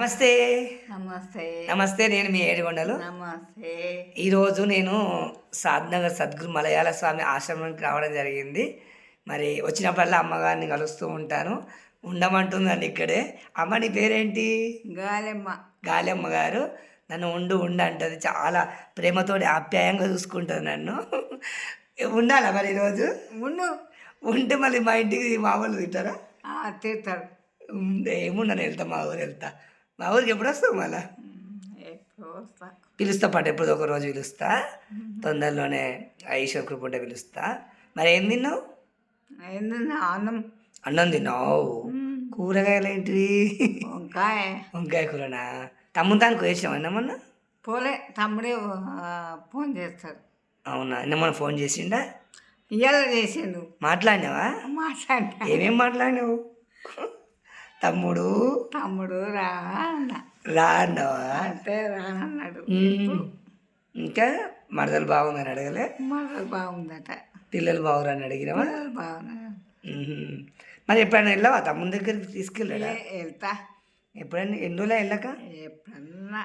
నమస్తే. నమస్తే. నమస్తే నేను మీ ఏడుగొండలు. నమస్తే. ఈరోజు నేను సాద్నగర్ సద్గురు మలయాళ స్వామి ఆశ్రమానికి రావడం జరిగింది. మరి వచ్చినప్పుడల్లా అమ్మగారిని కలుస్తూ ఉంటాను. ఉండమంటుందండి ఇక్కడే. అమ్మ నీ పేరేంటి? గాలెమ్మ. గాలమ్మ గారు. నన్ను ఉండు ఉండు అంటది. చాలా ప్రేమతోటి ఆప్యాయంగా చూసుకుంటుంది నన్ను. ఉండాలా మరి ఈరోజు? ఉండు. ఉంటే మళ్ళీ మా ఇంటికి మా వాళ్ళు తింటారా? తిడతాడు. ఏముండను వెళ్తా మా ఊరు వెళ్తా. మా ఊరికి ఎప్పుడు వస్తావు మళ్ళా? పిలుస్తా పాటు ఎప్పుడు ఒక రోజు పిలుస్తా. తొందరలోనే ఐశ్వర్ కృప ఉంటే పిలుస్తా. మరి ఏం తిన్నావు? అన్నం. అన్నం తిన్నావు? కూరగాయలు ఏంటివి? వంకాయ. వంకాయ కూరనా? తమ్ముని దానికి వేసాం అన్నమన్న పోలే తమ్ముడే ఫోన్ చేస్తాడు. అవునా? నిన్న ఫోన్ చేసిండా? ఇవాళ చేసిండు. మాట్లాడినావా? మాట్లాడినా. ఏమేం మాట్లాడినావు? తమ్ముడు? తమ్ముడు రా అన్న. రా అన్నావా అంటే రానన్నాడు. ఇంకా మరదలు బాగుందని అడగలే? మరలు బాగుందట. పిల్లలు బాగురని అడిగినావా? ఉహుం. మరి ఎప్పుడైనా వెళ్ళావా? తమ్ముని దగ్గరికి తీసుకెళ్ళాడా? ఏ- వెళ్తా. ఎప్పుడైనా ఎన్ని రోజులు వెళ్ళాక ఎప్పుడన్నా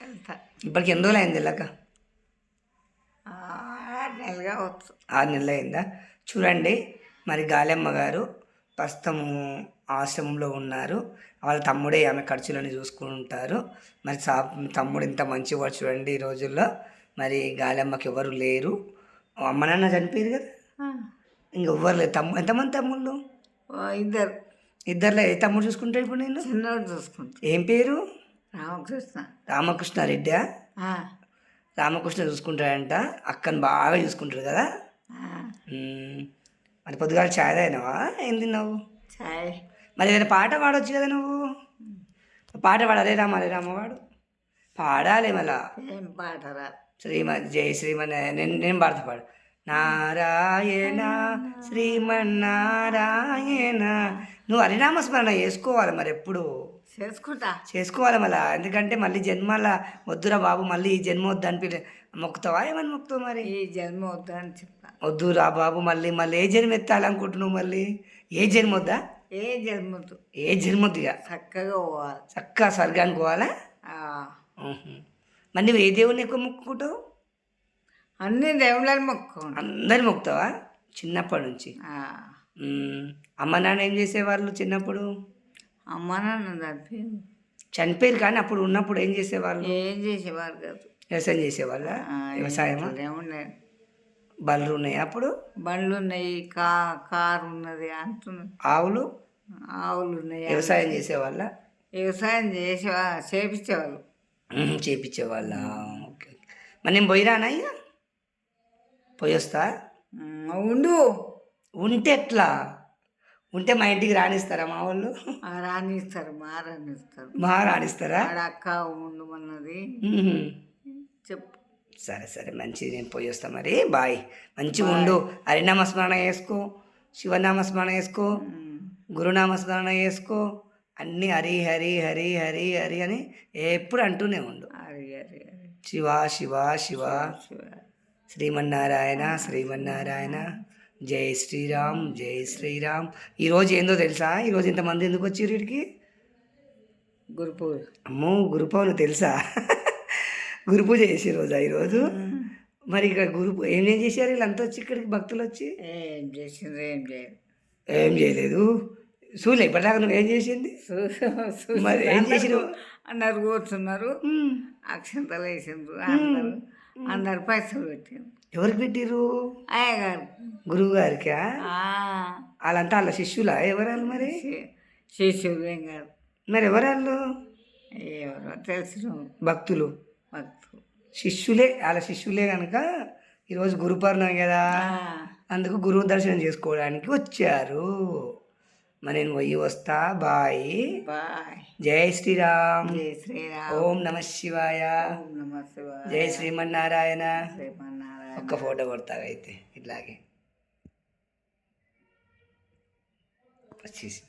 వెళ్తా. ఇప్పటికి ఎన్ని రోజులు అయింది వెళ్ళాక ఆరు నెలలుగా వచ్చు ఆరు నెలలు అయిందా? చూడండి మరి గాలెమ్మ గారు ప్రస్తుతము ఆశ్రమంలో ఉన్నారు. వాళ్ళ తమ్ముడే ఆమె ఖర్చులని చూసుకుంటారు. మరి సా తమ్ముడు ఇంత మంచివాడు చూడండి ఈ రోజుల్లో. మరి గాలెమ్మకి ఎవరు లేరు. అమ్మ నాన్న చనిపోయారు కదా? ఇంకెవ్వరు లేరు. తమ్ము ఎంతమంది తమ్ముళ్ళు? ఇద్దరు. ఇద్దరులో. ఏ తమ్ముడు చూసుకుంటాడు ఇప్పుడు నేను చిన్నోడు చూసుకుంటా ఏం పేరు? రామకృష్ణ. రామకృష్ణారెడ్డి ఆ, రామకృష్ణ చూసుకుంటాడంట. అక్కని బాగా చూసుకుంటాడు కదా. మరి పొద్దుగాల చాయ్ తాగినావా? ఏం తిన్నావు? చాయ్. మరి ఏదైనా పాట పాడొచ్చు కదా నువ్వు? పాట పాడాలి రామ అరే రామ వాడు పాడాలి మళ్ళా. ఏం పాటరా శ్రీమ జై శ్రీమన్ నేను నేను పాడతా పాడు. నారాయణ శ్రీమన్నారాయణ. నువ్వు హరినామస్మరణ చేసుకోవాలి మరి ఎప్పుడు? చేసుకుంటా. చేసుకోవాలి మళ్ళా. ఎందుకంటే మళ్ళీ జన్మల వద్దురా బాబు మళ్ళీ ఈ జన్మ వద్దు అని మొక్కుతావా? ఏమని మొక్కుతావు మరి? ఈ జన్మ వద్దని చెప్తా వద్దురా బాబు మళ్ళీ మళ్ళీ ఏ జన్మ ఎత్తాలనుకుంటున్నావు మళ్ళీ? ఏ జన్మ వద్దా ఏ జన్మతో ఏ జన్మ వద్దుగా చక్కగా పోవాలి. చక్కగా స్వర్గానికి పోవాలా. మరి నువ్వు ఏ దేవుని ఎక్కువ మొక్కుకుంటావు? అన్ని దేవుళ్ళని మొక్కుకోండి అందరు మొక్కుతావా? చిన్నప్పటి నుంచి. అమ్మ నాన్న ఏం చేసేవాళ్ళు చిన్నప్పుడు? అమ్మ నాన్న చనిపోయారు కానీ అప్పుడు ఉన్నప్పుడు ఏం చేసేవాళ్ళు? ఏం చేసేవారు కాదు. వ్యవసాయం చేసేవాళ్ళ? ఉండేది బళ్ళు ఉన్నాయి అప్పుడు? బండ్లు ఉన్నాయి కా కారు ఉన్నది అంటున్నది ఆవులు? ఆవులు ఉన్నాయి వ్యవసాయం చేసేవాళ్ళ? వ్యవసాయం చేసే చేపించేవాళ్ళు. చేపించేవాళ్ళ? ఓకే. మరి నేను పోయిరానా ఇక పోయి వస్తా ఉమ్, ఉండు. ఉంటే ఎట్లా? ఉంటే మా ఇంటికి రాణిస్తారా మా వాళ్ళు? ఆ రానిస్తారు మా రానిస్తారు. మా రాణిస్తారా అక్క ఉండమన్నది. చెప్పు. సరే సరే మంచిది నేను పోయి వస్తా మరి. బాయ్. మంచిగా ఉండు. హరినామస్మరణ చేసుకో శివనామస్మరణ చేసుకో ఉమ్, గురునామస్మరణ చేసుకో. అన్నీ హరి హరి హరి హరి హరి అని ఎప్పుడు అంటూనే ఉండు. శివ శివ శివ. శివ శ్రీమన్నారాయణ శ్రీమన్నారాయణ. జై శ్రీరామ్ జై శ్రీరామ్. ఈరోజు ఏందో తెలుసా? ఈరోజు ఇంతమంది ఎందుకు వచ్చారు వీడికి? గురు పూజ అమ్మో గురు పౌర్ణమి తెలుసా? గురు పూజ చేసే రోజా ఈరోజు మరి ఇక్కడ గురు పూ- ఏం ఏం చేశారు? వీళ్ళంతా వచ్చి ఇక్కడికి భక్తులు వచ్చి? ఏం చేసింది ఏం చేయదు ఏం చేయలేదు? చూలే ఇప్పటిదాకా నువ్వు ఏం చేసింది? మరి ఏం చేసినావు అందరు కూర్చున్నారు. అక్షంతలు వేసిండ్రు అందరు. అందరు పైసలు పెట్టిండ్రు ఎవరికి పెట్టిర్రు? అయ్యగారు. గురువు గారికా? ఆ, వాళ్ళంతా వాళ్ళ శిష్యులా? ఎవరాళ్ళు మరి? శిష్యులు ఏం కాదు. మరి ఎవరాళ్ళు? ఎవరో తెలిసిన భక్తులు. భక్తులు శిష్యులే వాళ్ళ శిష్యులే కనుక ఈరోజు గురు పౌర్ణమి కదా. అందుకు గురువు దర్శనం చేసుకోవడానికి వచ్చారు. మరి నేను పోయి వస్తా. బాయ్. బాయ్. జై శ్రీరామ్. జై శ్రీరామ్. ఓం నమ శివాయ. ఓం నమ శివాయ. జై శ్రీమన్నారాయణ. శ్రీమన్నారాయణ. ఒక్క ఫోటో కొడతావు అయితే ఇట్లాగే. వచ్చేసి